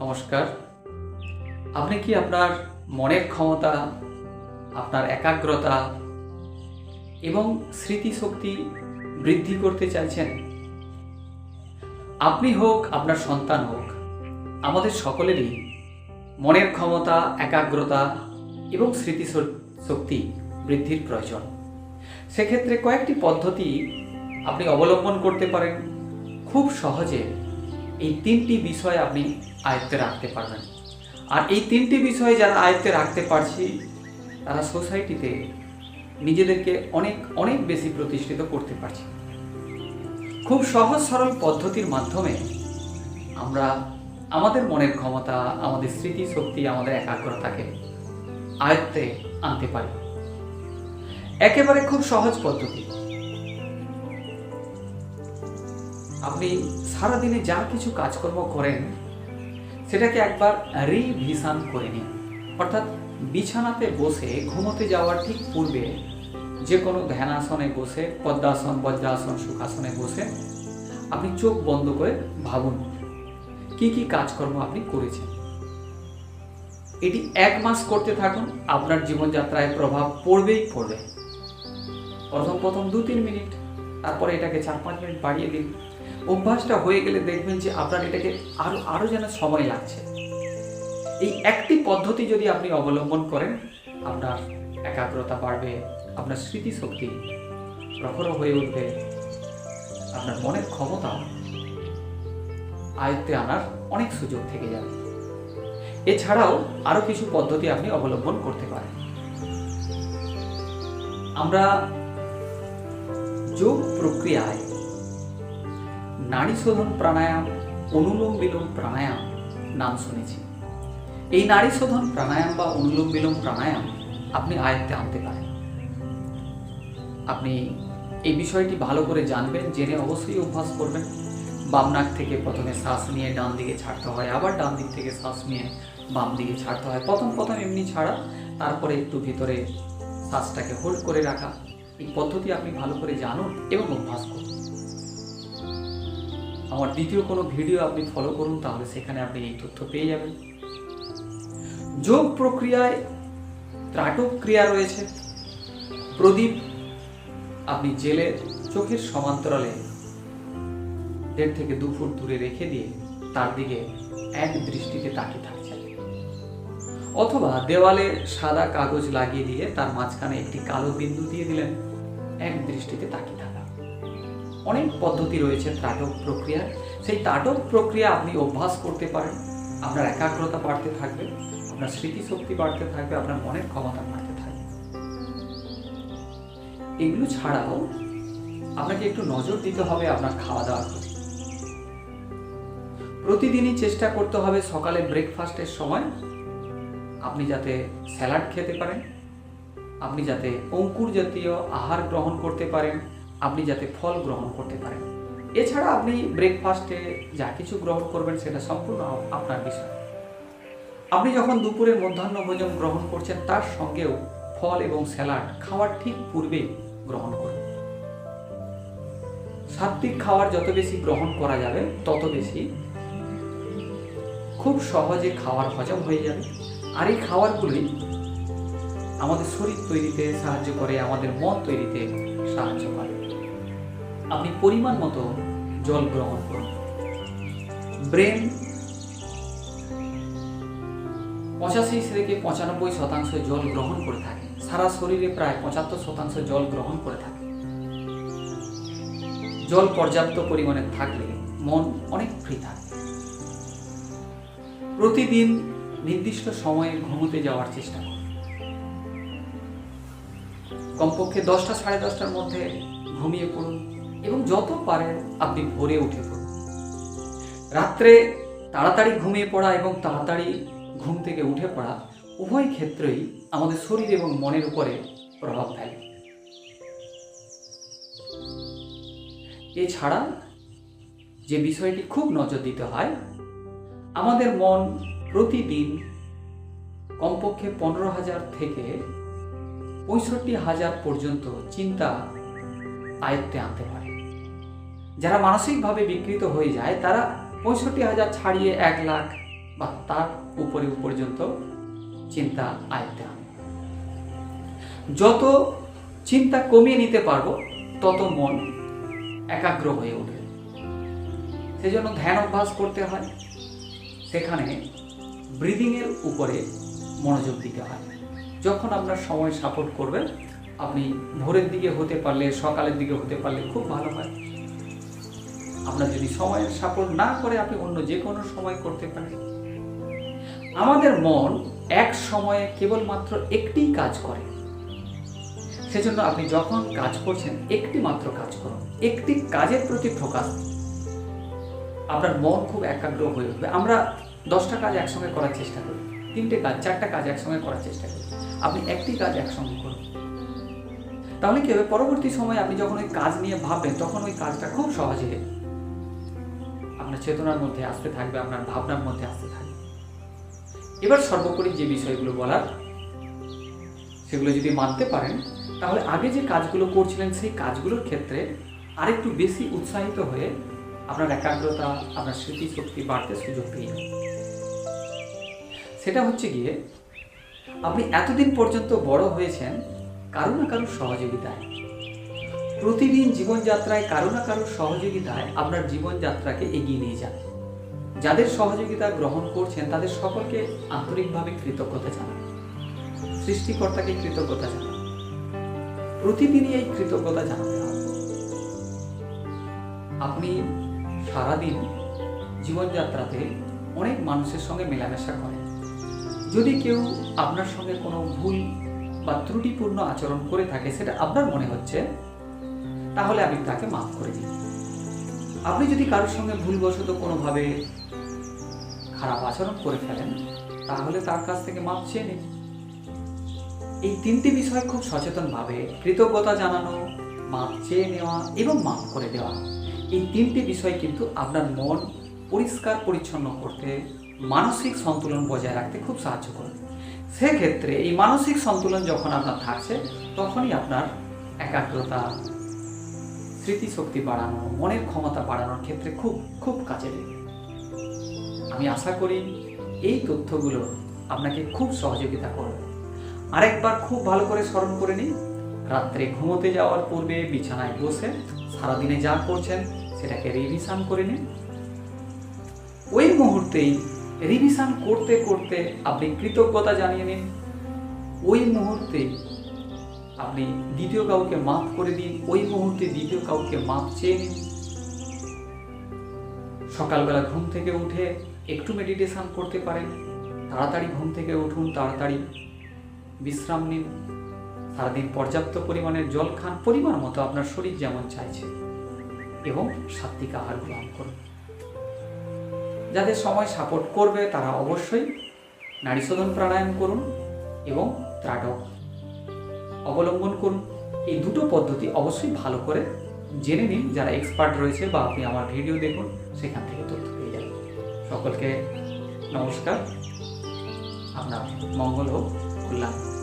নমস্কার। আপনি কি আপনার মনের ক্ষমতা, আপনার একাগ্রতা এবং স্মৃতিশক্তি বৃদ্ধি করতে চাইছেন? আপনি হোক, আপনার সন্তান হোক, আমাদের সকলেরই মনের ক্ষমতা, একাগ্রতা এবং স্মৃতি শক্তি বৃদ্ধির প্রয়োজন। সেক্ষেত্রে কয়েকটি পদ্ধতি আপনি অবলম্বন করতে পারেন। খুব সহজে এই তিনটি বিষয় আপনি আয়ত্তে রাখতে পারবেন। আর এই তিনটি বিষয় যারা আয়ত্তে রাখতে পারছি, তারা সোসাইটিতে নিজেদেরকে অনেক অনেক বেশি প্রতিষ্ঠিত করতে পারছি। খুব সহজ সরল পদ্ধতির মাধ্যমে আমরা আমাদের মনের ক্ষমতা, আমাদের স্মৃতি শক্তি আমাদের একাগ্রতাকে আয়ত্তে আনতে পারি। একেবারে খুব সহজ পদ্ধতি। আপনি সারাদিনে যা কিছু কাজকর্ম করেন, সেটাকে একবার রিভিশন করে নিন। অর্থাৎ বিছানাতে বসে ঘুমোতে যাওয়ার ঠিক পূর্বে যে কোনো ধ্যানাসনে বসে, পদ্মাসন, বজ্রাসন, সুখাসনে বসে আপনি চোখ বন্ধ করে ভাবুন, কি কি কাজকর্ম আপনি করেছেন। এটি এক মাস করতে থাকুন, আপনার জীবনযাত্রায় প্রভাব পড়বেই পড়বে। প্রথম প্রথম দু তিন মিনিট, তারপরে এটাকে চার পাঁচ মিনিট বাড়িয়ে দিন। অভ্যাসটা হয়ে গেলে দেখবেন যে আপনার এটাকে আরও আরও যেন সময় লাগছে। এই একটি পদ্ধতি যদি আপনি অবলম্বন করেন, আপনার একাগ্রতা বাড়বে, আপনার স্মৃতিশক্তি প্রখর হয়ে উঠবে, আপনার মনের ক্ষমতা আয়ত্তে আনার অনেক সুযোগ থেকে যাবে। এছাড়াও আরও কিছু পদ্ধতি আপনি অবলম্বন করতে পারেন। আমরা যোগ প্রক্রিয়ায় নারী শোধন প্রাণায়াম, অনুলোম বিলোম প্রাণায়াম নাম শুনেছি। এই নারী শোধন প্রাণায়াম বা অনুলোম বিলোম প্রাণায়াম আপনি আয়ত্তে আনতে পারেন। আপনি এই বিষয়টি ভালো করে জানবেন, জেনে অবশ্যই অভ্যাস করবেন। বাম নাক থেকে প্রথমে শ্বাস নিয়ে ডান দিকে ছাড়তে হয়, আবার ডান দিক থেকে শ্বাস নিয়ে বাম দিকে ছাড়তে হয়। প্রথম প্রথম এমনি ছাড়া, তারপরে একটু ভিতরে শ্বাসটাকে হোল্ড করে রাখা। এই পদ্ধতি আপনি ভালো করে জানুন এবং অভ্যাস করুন। আমার দ্বিতীয় কোনো ভিডিও আপনি ফলো করুন, তাহলে সেখানে আপনি এই তথ্য পেয়ে যাবেন। যোগ প্রক্রিয়ায় ত্রাটক ক্রিয়া রয়েছে। প্রদীপ, আপনি জেলে চোখের সমান্তরালে দেড় থেকে দু ফুট দূরে রেখে দিয়ে তার দিকে এক দৃষ্টিতে তাকিয়ে থাকছেন। অথবা দেওয়ালে সাদা কাগজ লাগিয়ে দিয়ে তার মাঝখানে একটি কালো বিন্দু দিয়ে দিলেন, এক দৃষ্টিতে তাকিয়ে অনেক পদ্ধতি রয়েছে তাটক প্রক্রিয়া সেই তাটক প্রক্রিয়া আপনি অভ্যাস করতে পারেন। আপনার একাগ্রতা বাড়তে থাকবে, আপনার স্মৃতিশক্তি বাড়তে থাকবে, আপনার মনের ক্ষমতা বাড়তে থাকবে। এগুলো ছাড়াও আপনাকে একটু নজর দিতে হবে আপনার খাওয়া দাওয়ার প্রতি। প্রতিদিনই চেষ্টা করতে হবে সকালে ব্রেকফাস্টের সময় আপনি যাতে স্যালাড খেতে পারেন, আপনি যাতে অঙ্কুর জাতীয় আহার গ্রহণ করতে পারেন আপনি যাতে ফল গ্রহণ করতে পারেন। এছাড়া আপনি ব্রেকফাস্টে যা কিছু গ্রহণ করবেন সেটা সম্পূর্ণ আপনার বিষয়। আপনি যখন দুপুরে মধ্যাহ্ন ভোজন গ্রহণ করছেন, তার সঙ্গেও ফল এবং স্যালাড খাওয়ার ঠিক পূর্বেই গ্রহণ করুন। সাত্বিক খাবার যত বেশি গ্রহণ করা যাবে, তত বেশি খুব সহজে খাওয়ার হজম হয়ে যাবে। আর এই খাবারগুলি আমাদের শরীর তৈরিতে সাহায্য করে, আমাদের মন তৈরিতে সাহায্য করে। আপনি পরিমাণ মতো জল গ্রহণ করুন। ব্রেন পঁচাশি থেকে পঁচানব্বই শতাংশ জল গ্রহণ করে থাকে। সারা শরীরে প্রায় পঁচাত্তর শতাংশ জল গ্রহণ করে থাকে। জল পর্যাপ্ত পরিমাণে থাকলে মন অনেক ফ্রি থাকে। প্রতিদিন নির্দিষ্ট সময়ে ঘুমোতে যাওয়ার চেষ্টা করুন। কমপক্ষে দশটা সাড়ে দশটার মধ্যে ঘুমিয়ে পড়ুন। এবং যত পারেন আপনি ভোরে উঠে পড়ুন। রাত্রে তাড়াতাড়ি ঘুমিয়ে পড়া এবং তাড়াতাড়ি ঘুম থেকে উঠে পড়া উভয় ক্ষেত্রেই আমাদের শরীর এবং মনের উপরে প্রভাব ফেলে। এছাড়া যে বিষয়টি খুব নজর দিতে হয়, আমাদের মন প্রতিদিন কমপক্ষে পনেরো হাজার থেকে পঁয়ষট্টি হাজার পর্যন্ত চিন্তা আয়ত্তে আনতে পারে। যারা মানসিকভাবে বিকৃত হয়ে যায়, তারা পঁয়ষট্টি হাজার ছাড়িয়ে এক লাখ বা তার উপরে পর্যন্ত চিন্তা আয়ত্তে আনে। যত চিন্তা কমিয়ে নিতে পারব, তত মন একাগ্র হয়ে ওঠে। সেজন্য ধ্যান অভ্যাস করতে হয়। সেখানে ব্রিদিংয়ের উপরে মনোযোগ দিতে হয়। যখন আপনার সময় সাপোর্ট করবেন, আপনি ভোরের দিকে হতে পারলে, সকালের দিকে হতে পারলে খুব ভালো হয়। আপনার যদি সময়ের সাপোর্ট না করে আপনি অন্য যে কোনো সময় করতে পারেন। আমাদের মন এক সময়ে কেবলমাত্র একটি কাজ করে। সেজন্য আপনি যখন কাজ করছেন, একটি মাত্র কাজ করুন। একটি কাজের প্রতি ফোকাস। আপনার মন খুব একাগ্র হয়ে উঠবে। আমরা দশটা কাজ একসঙ্গে করার চেষ্টা করি। তিনটে কাজ, চারটা কাজ একসঙ্গে করার চেষ্টা করি। আপনি একটি কাজ একসঙ্গে করুন। তাহলে কি হবে? পরবর্তী সময়ে আপনি যখন ওই কাজ নিয়ে ভাববেন, তখন ওই কাজটা খুব সহজে আপনার চেতনার মধ্যে আসতে থাকবে, আপনার ভাবনার মধ্যে আসতে থাকবে। এবার সর্বোপরি যে বিষয়গুলো বলার, সেগুলো যদি মানতে পারেন, তাহলে আগে যে কাজগুলো করছিলেন, সেই কাজগুলোর ক্ষেত্রে আরেকটু বেশি উৎসাহিত হয়ে আপনার একাগ্রতা, আপনার স্মৃতিশক্তি বাড়তে সুযোগ পেয়ে সেটা হচ্ছে গিয়ে, আপনি এতদিন পর্যন্ত বড় হয়েছেন, কারও না কারোর সহযোগিতায়। প্রতিদিন জীবনযাত্রায় কারও না কারোর সহযোগিতায় আপনার জীবনযাত্রাকে এগিয়ে নিয়ে যান। যাদের সহযোগিতা গ্রহণ করছেন, তাদের সকলকে আন্তরিকভাবে কৃতজ্ঞতা জানান। সৃষ্টিকর্তাকে কৃতজ্ঞতা জানান। প্রতিদিনই এই কৃতজ্ঞতা জানাতে হবে। আপনি সারাদিন জীবনযাত্রাতে অনেক মানুষের সঙ্গে মেলামেশা করেন। যদি কেউ আপনার সঙ্গে কোনো ভুল বা ত্রুটিপূর্ণ আচরণ করে থাকে, সেটা আপনার মনে হচ্ছে তাহলে আপনি তাকে মাফ করে দিন আপনি যদি কারোর সঙ্গে ভুলবশত কোনোভাবে খারাপ আচরণ করে ফেলেন, তাহলে তার কাছ থেকে মাপ চেয়ে নিন। এই তিনটি বিষয় খুব সচেতনভাবে কৃতজ্ঞতা জানানো, মাপ চেয়ে নেওয়া এবং মাফ করে দেওয়া, এই তিনটি বিষয় কিন্তু আপনার মন পরিষ্কার পরিচ্ছন্ন করতে, মানসিক সন্তুলন বজায় রাখতে খুব সাহায্য করে। সেক্ষেত্রে এই মানসিক সন্তুলন যখন আপনার থাকছে, তখনই আপনার একাগ্রতা স্মৃতিশক্তি বাড়ানো, মনের ক্ষমতা বাড়ানোর ক্ষেত্রে খুব খুব কাজে দেবে আমি আশা করি এই তথ্যগুলো আপনাকে খুব সহযোগিতা করবে। আরেকবার খুব ভালো করে স্মরণ করে নিন, রাত্রে ঘুমোতে যাওয়ার পূর্বে বিছানায় বসে সারাদিনে যা করছেন সেটাকে রিভিশন করে নিন। ওই মুহূর্তেই রিভিশন করতে করতে আপনি কৃতজ্ঞতা জানিয়ে নিন। ওই মুহূর্তেই আপনি দ্বিতীয় কাউকে মাফ করে দিন, ওই মুহূর্তে দ্বিতীয় কাউকে মাফ চেয়ে নিন। সকালবেলা ঘুম থেকে উঠে একটু মেডিটেশন করতে পারেন। তাড়াতাড়ি ঘুম থেকে উঠুন, তাড়াতাড়ি বিশ্রাম নিন। সারাদিন পর্যাপ্ত পরিমাণের জল খান, পরিমাণ মতো আপনার শরীর যেমন চাইছে। এবং সাত্বিক আহার গ্রহণ করুন। যাদের সময় সাপোর্ট করবে, তারা অবশ্যই নারী শোধন প্রাণায়াম করুন এবং ত্রাটক অবলম্বন করুন। এই দুটো পদ্ধতি অবশ্যই ভালো করে জেনে নিন। যারা এক্সপার্ট রয়েছে বা আপনি আমার ভিডিও দেখুন, সেখান থেকে তথ্য পেয়ে যাবেন। সকলকে নমস্কার। আপনার মঙ্গল হোক, কল্যাণ।